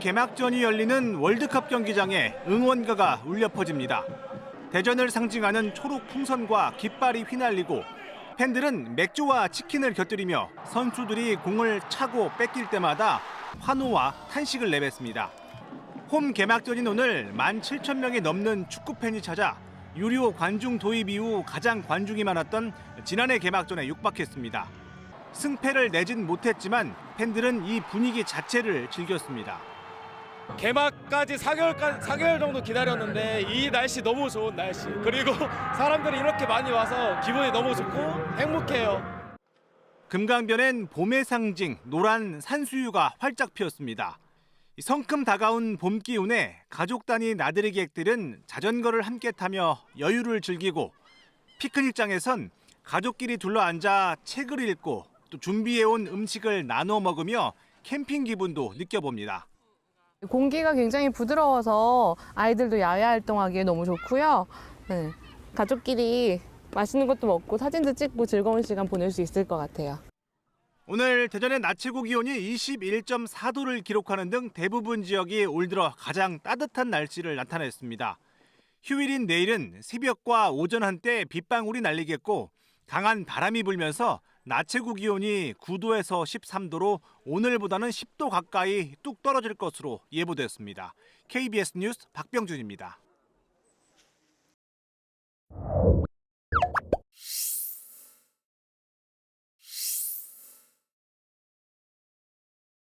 개막전이 열리는 월드컵 경기장에 응원가가 울려 퍼집니다. 대전을 상징하는 초록 풍선과 깃발이 휘날리고 팬들은 맥주와 치킨을 곁들이며 선수들이 공을 차고 뺏길 때마다 환호와 탄식을 내뱉습니다. 홈 개막전인 오늘 17,000명이 넘는 축구 팬이 찾아 유료 관중 도입 이후 가장 관중이 많았던 지난해 개막전에 육박했습니다. 승패를 내진 못했지만 팬들은 이 분위기 자체를 즐겼습니다. 개막까지 4개월까지 4개월 정도 기다렸는데 이 날씨 너무 좋은 날씨 그리고 사람들이 이렇게 많이 와서 기분이 너무 좋고 행복해요. 금강변엔 봄의 상징 노란 산수유가 활짝 피었습니다. 이 성큼 다가온 봄 기운에 가족 단위 나들이 객들은 자전거를 함께 타며 여유를 즐기고 피크닉장에선 가족끼리 둘러앉아 책을 읽고 또 준비해온 음식을 나눠 먹으며 캠핑 기분도 느껴봅니다. 공기가 굉장히 부드러워서 아이들도 야외 활동하기에 너무 좋고요. 네, 가족끼리 맛있는 것도 먹고 사진도 찍고 즐거운 시간 보낼 수 있을 것 같아요. 오늘 대전의 낮 최고 기온이 21.4도를 기록하는 등 대부분 지역이 올 들어 가장 따뜻한 날씨를 나타냈습니다. 휴일인 내일은 새벽과 오전 한때 빗방울이 날리겠고 강한 바람이 불면서 낮 최고 기온이 9도에서 13도로 오늘보다는 10도 가까이 뚝 떨어질 것으로 예보됐습니다. KBS 뉴스 박병준입니다.